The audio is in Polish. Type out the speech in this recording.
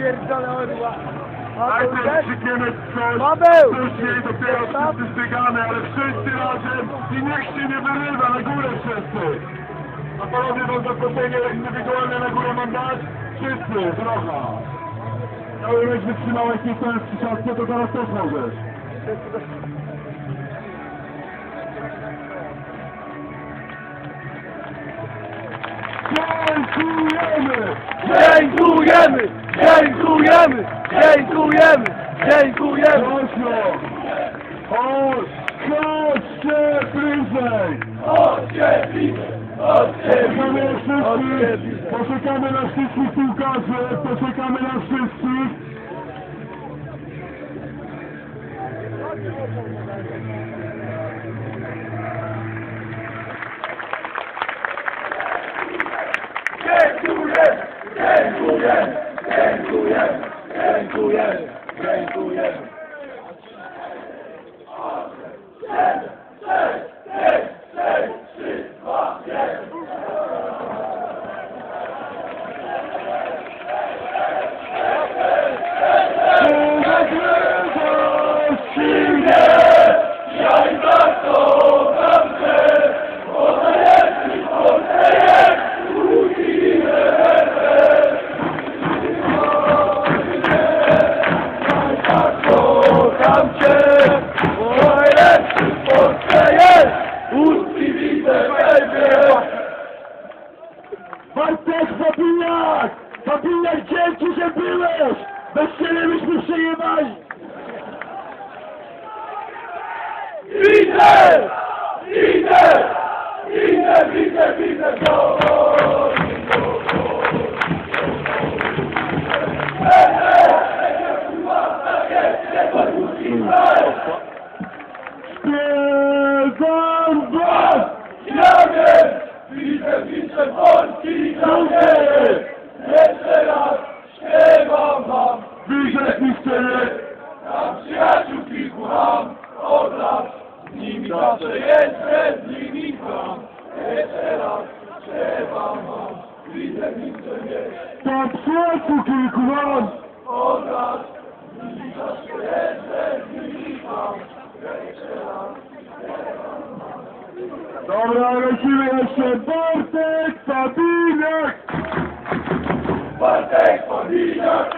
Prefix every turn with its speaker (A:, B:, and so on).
A: pierdolę orła.
B: Też? krzykniemy coś,
A: Paweł!
B: później dopiero wszyscy stygamy, ale wszyscy razem i niech się nie wyrywa, na górę wszyscy! A panowie wam zaproszenie indywidualne na górę mam dać? Wszyscy, droga! Cały mecz wytrzymałeś nie stojąc przy siatce, to zaraz też możesz. Dziękujemy!
A: Dziękujemy! Dziękujemy! Dziękujemy! Dziękujemy!
B: Proszę! Chodź! Chodźcie bliżej!
A: Chodźcie bliżej!
B: Poczekamy na! Poczekamy na wszystkich piłkarzy! Poczekamy na wszystkich!
A: Dziękujemy! Dziękujemy! Dziękujemy! Dziękujemy! Kocham Cię, w Polsce jest! Uczciwice będzie!
B: Bartek Papiniak! Papiniak, dzięki, że byłeś! Bez ciebie byśmy przejebali!
A: Widzę! Widzę! Widzę, Widzę Polski! Jeszcze raz śpiewam wam!
B: Widzę zniszczenie!
A: Tam przyjaciół kilku mam od lat Z nimi zawsze jeszcze z nimi gram Jeszcze raz śpiewam wam Widzę, widzę nie
B: Tam przyjaciół kilku mam!
A: od lat Z nimi zawsze jeszcze z nimi Jeszcze raz
B: Dobra, ale